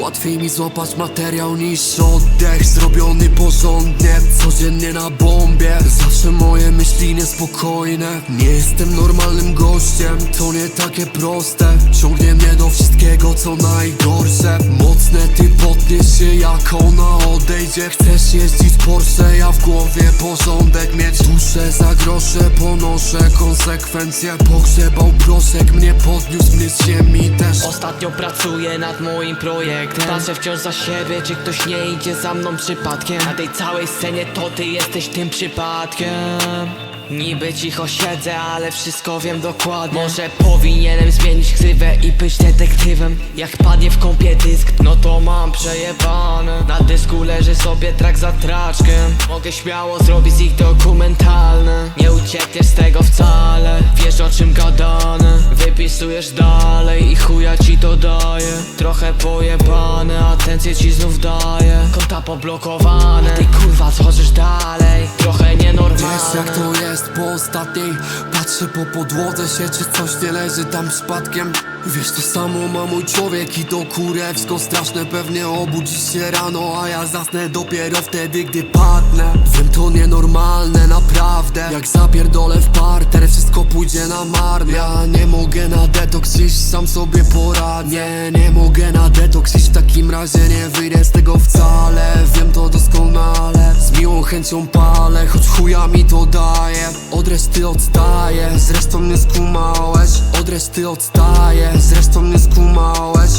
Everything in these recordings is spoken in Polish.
Łatwiej mi złapać materiał niż oddech Zrobiony porządnie, codziennie na bombie. Zawsze niespokojne Nie jestem normalnym gościem, to nie takie proste. Ciągnie mnie do wszystkiego co najgorsze. Mocne ty podnieś się jak ona odejdzie. Chcesz jeździć Porsche, ja w głowie porządek mieć. Duszę za grosze, ponoszę konsekwencje. Pogrzebał proszek, mnie podniósł, mnie z ziemi też. Ostatnio pracuję nad moim projektem. Patrzę wciąż za siebie, czy ktoś nie idzie za mną przypadkiem. Na tej całej scenie to ty jesteś tym przypadkiem Niby cicho siedzę, ale wszystko wiem dokładnie. Może powinienem zmienić ksywę i być detektywem. Jak padnie w kąpie dysk, no to mam przejebane. Na dysku leży sobie trak za traczkiem Mogę śmiało zrobić z ich dokumentalne. Nie uciekniesz z tego wcale. Wiesz o czym gadane. Wypisujesz dalej i chuja Trochę pojebane, atencję ci znów daje Konta poblokowane Ty kurwa schodzisz dalej? Trochę nienormalne. Wiesz jak to jest po ostatniej Patrzę po podłodze się czy coś nie leży tam przypadkiem. Wiesz to samo ma mój człowiek i to kurewsko straszne Pewnie obudzisz się rano, a ja zasnę dopiero wtedy gdy padnę. Wiem to nienormalne naprawdę. Jak zapierdolę w parter wszystko pójdzie na marne. Ja nie mogę na detoks sam sobie poradnie Nie mogę na detoks w takim razie nie wyjdę z tego wcale. Wiem to doskonale Z miłą chęcią palę, choć chuja mi to daje. Od reszty odstaję, zresztą nie skumałeś. Od reszty odstaję, zresztą nie skumałeś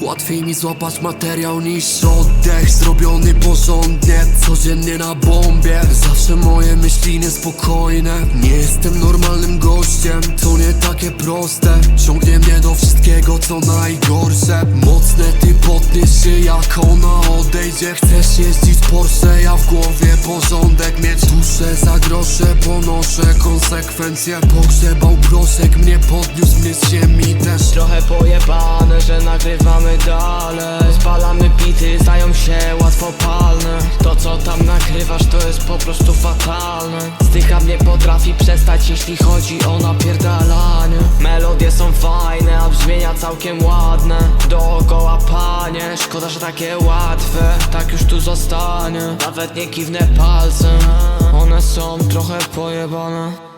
Łatwiej mi złapać materiał niż oddech Zrobiony porządnie, codziennie na bombie. Zawsze moje myśli niespokojne Nie jestem normalnym gościem, to nie takie proste. Ciągnie mnie do wszystkiego co najgorsze. Mocne ty podnieś się jak ona odejdzie. Chcesz jeździć Porsche, ja w głowie porządek mieć. Duszę za grosze, ponoszę konsekwencje. Pogrzebał proszek, mnie podniósł, mnie z ziemi też nagrywamy dalej Spalamy bity, zdają się łatwo palne. To co tam nagrywasz to jest po prostu fatalne. Stycha mnie potrafi przestać jeśli chodzi o napierdalanie. Melodie są fajne, a brzmienia całkiem ładne. Dookoła panie, szkoda, że takie łatwe Tak już tu zostanie. Nawet nie kiwnę palcem One są trochę pojebane